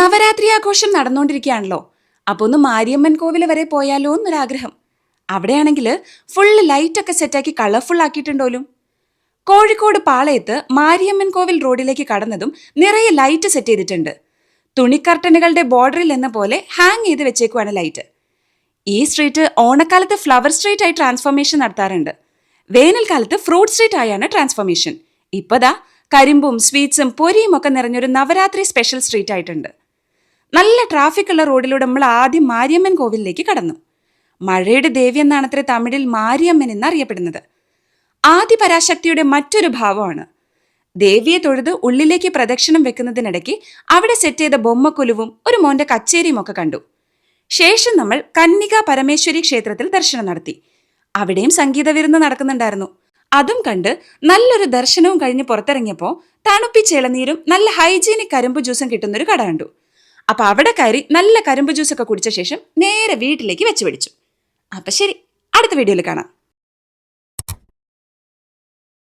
നവരാത്രി ആഘോഷം നടന്നുകൊണ്ടിരിക്കുകയാണല്ലോ. അപ്പൊ ഒന്ന് മാരിയമ്മൻ കോവിൽ വരെ പോയാലോ എന്നൊരാഗ്രഹം. അവിടെയാണെങ്കിൽ ഫുള്ള് ലൈറ്റൊക്കെ സെറ്റാക്കി കളർഫുൾ ആക്കിയിട്ടുണ്ടോലും? കോഴിക്കോട് പാളയത്ത് മാരിയമ്മൻ കോവിൽ റോഡിലേക്ക് കടന്നതും നിറയെ ലൈറ്റ് സെറ്റ് ചെയ്തിട്ടുണ്ട്. തുണിക്കർട്ടനുകളുടെ ബോർഡറിൽ എന്ന പോലെ ഹാങ് ചെയ്ത് വെച്ചേക്കുവാണ് ലൈറ്റ് ഈ സ്ട്രീറ്റ് ഓണക്കാലത്ത് ഫ്ലവർ സ്ട്രീറ്റ് ആയി ട്രാൻസ്ഫോർമേഷൻ നടത്താറുണ്ട്. വേനൽക്കാലത്ത് ഫ്രൂട്ട് സ്ട്രീറ്റ് ആയാണ് ട്രാൻസ്ഫോർമേഷൻ ഇപ്പതാ കരിമ്പും സ്വീറ്റ്സും പൊരിയും ഒക്കെ നിറഞ്ഞൊരു നവരാത്രി സ്പെഷ്യൽ സ്ട്രീറ്റ് ആയിട്ടുണ്ട്. നല്ല ട്രാഫിക് ഉള്ള റോഡിലൂടെ നമ്മൾ ആദ്യം മാരിയമ്മൻ കോവിലിലേക്ക് കടന്നു. മഴയുടെ ദേവി എന്നാണ് അത്ര തമിഴിൽ മാരിയമ്മൻ എന്നറിയപ്പെടുന്നത്. ആദി പരാശക്തിയുടെ മറ്റൊരു ഭാവമാണ്. ദേവിയെ തൊഴുത് ഉള്ളിലേക്ക് പ്രദക്ഷിണം വെക്കുന്നതിനിടയ്ക്ക് അവിടെ സെറ്റ് ചെയ്ത ബൊമ്മക്കുലുവും ഒരു മോന്റെ കച്ചേരിയും ഒക്കെ കണ്ടു. ശേഷം നമ്മൾ കന്നിക പരമേശ്വരി ക്ഷേത്രത്തിൽ ദർശനം നടത്തി. അവിടെയും സംഗീത വിരുന്ന് നടക്കുന്നുണ്ടായിരുന്നു. അതും കണ്ട് നല്ലൊരു ദർശനവും കഴിഞ്ഞ് പുറത്തിറങ്ങിയപ്പോൾ തണുപ്പിച്ച ഇളനീരും നല്ല ഹൈജീനിക് കരിമ്പ് ജ്യൂസും കിട്ടുന്നൊരു കട കണ്ടു. അപ്പൊ അവിടെ കയറി നല്ല കരിമ്പ് ജ്യൂസ് ഒക്കെ കുടിച്ച ശേഷം നേരെ വീട്ടിലേക്ക് വെച്ച് പിടിച്ചു. അപ്പൊ ശരി അടുത്ത വീഡിയോയിൽ കാണാം.